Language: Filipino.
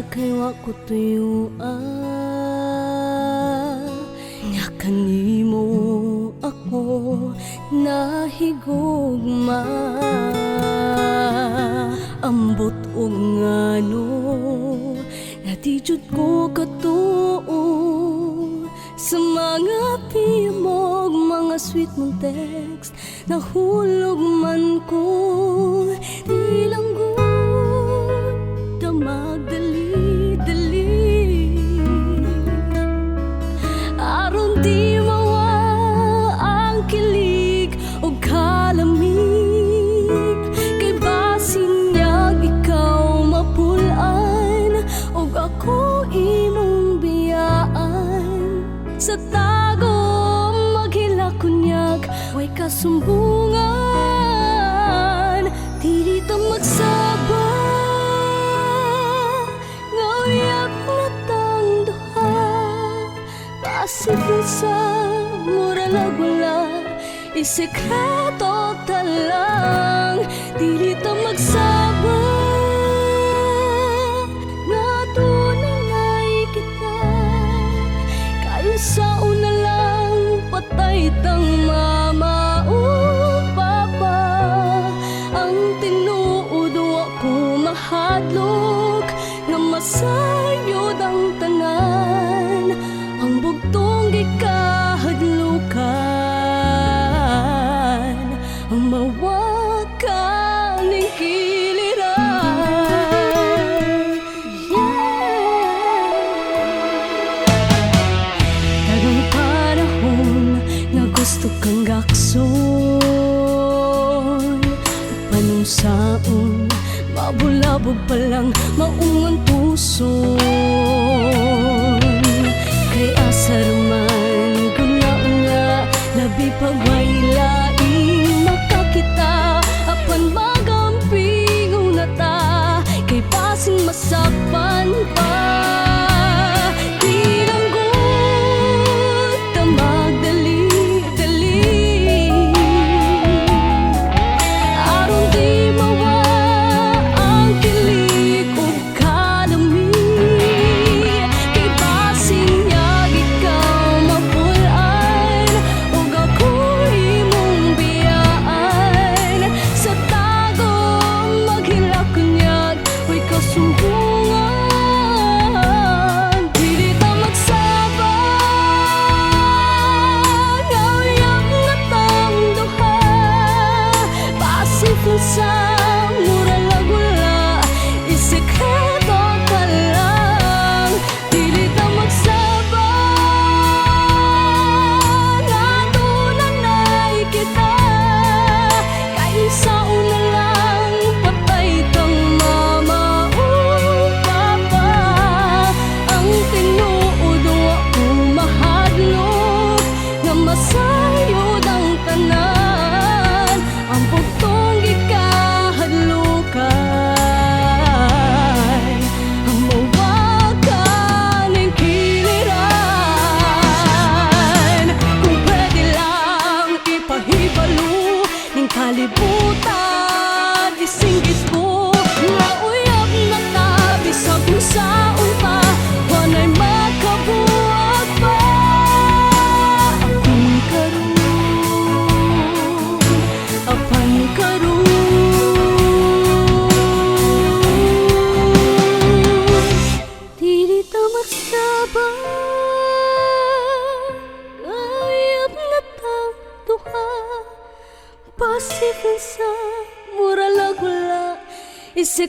aking wakutuyo Nga kanimo ako nahigugma. Ambot o ngano Natijud ko katuo Sa mga pimog Mga sweet mong text Nahulog man ko. sa tago maghila kunyak Way kasumbungan. Dili ta magsaba Ngawiyak na tang duha Pasigil sa moralag wala Isekreto talang. Dili ta magsaba. adlok nga masayod ang tanan ang bugtong gikahadlukan ang mawa ka ning giliran yeah. Tagong panahon nga gusto kang gakson panong saon Labo-labo pa lang maungang puso. esa mura la gula ese